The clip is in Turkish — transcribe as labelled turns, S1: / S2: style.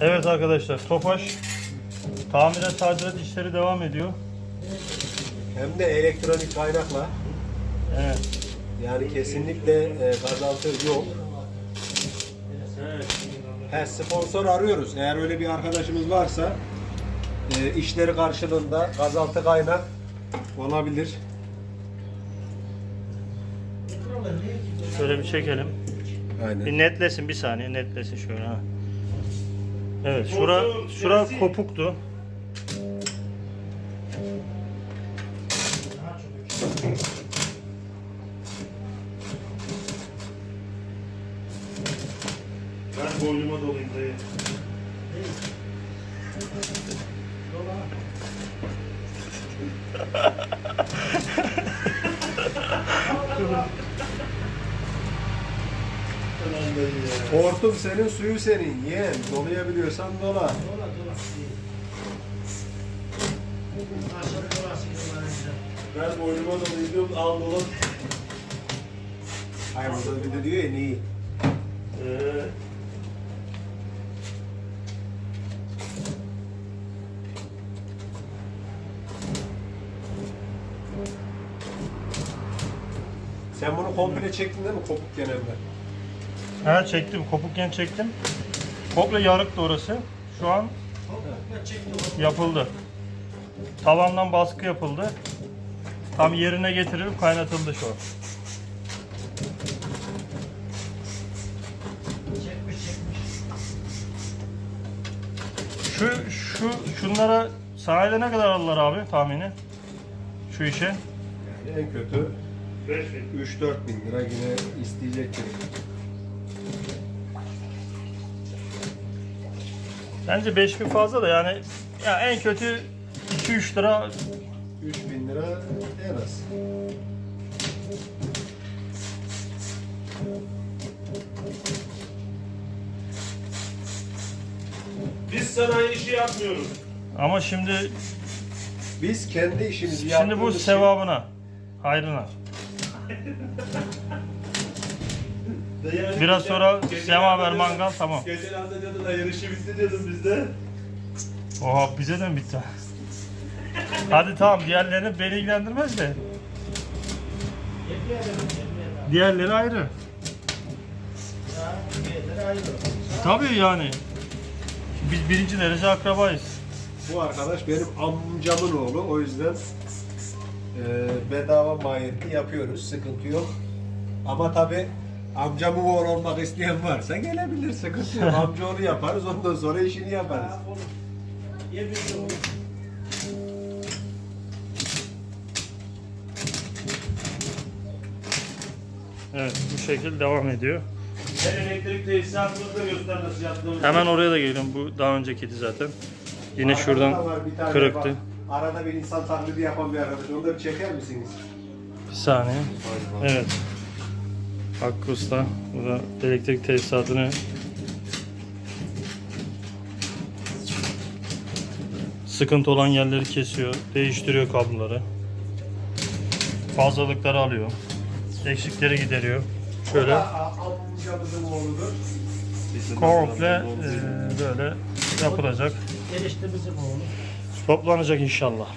S1: Evet arkadaşlar Tofaş tamirat tadilat işleri devam ediyor.
S2: Hem de elektronik kaynakla.
S1: Evet.
S2: Yani kesinlikle e, gazaltı yok. He, sponsor arıyoruz. Eğer öyle bir arkadaşımız varsa e, işleri karşılığında gazaltı kaynak olabilir.
S1: Şöyle bir çekelim. Bir
S2: Aynen.
S1: netlesin bir saniye netlesin şöyle ha. Evet şura şura kopuktu.
S3: Ben boynuma dolayım dayı.
S2: Hortum senin, suyu senin. Yeğen. Dolayabiliyorsan dola.
S3: Ben boynuma dolayım diyorum al dolan.
S2: Hayır burada bir de diyor ya neyi?
S3: Ee,
S2: Sen bunu komple çektin değil mi kopuk genelde?
S1: Ha çektim kopukken çektim. Komple yarıktı orası. Şu an yapıldı. Tavandan baskı yapıldı. Tam yerine getirilip kaynatıldı şu an. Şu şu şunlara sanayide ne kadar alırlar abi tahmini? Şu işe.
S2: Yani en kötü
S3: 5000.
S2: 3-4 bin lira yine isteyecektir.
S1: Bence 5000 fazla da yani ya en kötü 2-3 lira
S2: 3 bin lira en az.
S3: Biz sanayi işi yapmıyoruz.
S1: ama şimdi
S2: Biz kendi işimizi
S1: şimdi bu
S2: yaptığımız için-
S1: sevabına hayrına.
S3: Dayı hani
S1: Biraz sonra mangal
S3: diyordun-
S1: tamam.
S3: Hafta diyordun da yarışı bitti diyordun bizde.
S1: Oha bize de mi bitti? Hadi tamam diğerlerini beni ilgilendirmez de. Diğerleri ayrı. Tabii yani. Biz birinci derece akrabayız.
S2: Bu arkadaş benim amcamın oğlu. O yüzden e, bedava mahiyetli yapıyoruz. Sıkıntı yok. Ama tabi amcamın oğlu olmak isteyen varsa gelebilir. Sıkıntı yok. Amcaoğlu yaparız. Ondan sonra işini yaparız.
S1: Evet bu şekil devam ediyor.
S3: Ben elektrik tesisatını da göster nasıl yaptığımızı.
S1: Hemen oraya da gelelim. Bu daha öncekiydi zaten. Yine
S2: Arkada
S1: şuradan
S2: da var bir tane
S1: kırıktı.
S2: bak. Arada bir insan taklidi yapan bir arkadaş. Onu da bir çeker misiniz?
S1: Bir saniye. Evet. Hakkı Usta. Burada elektrik tesisatını sıkıntı olan yerleri kesiyor. Değiştiriyor kabloları. Fazlalıkları alıyor. Eksikleri gideriyor. Şöyle komple e, böyle yapılacak. Toplanacak inşallah.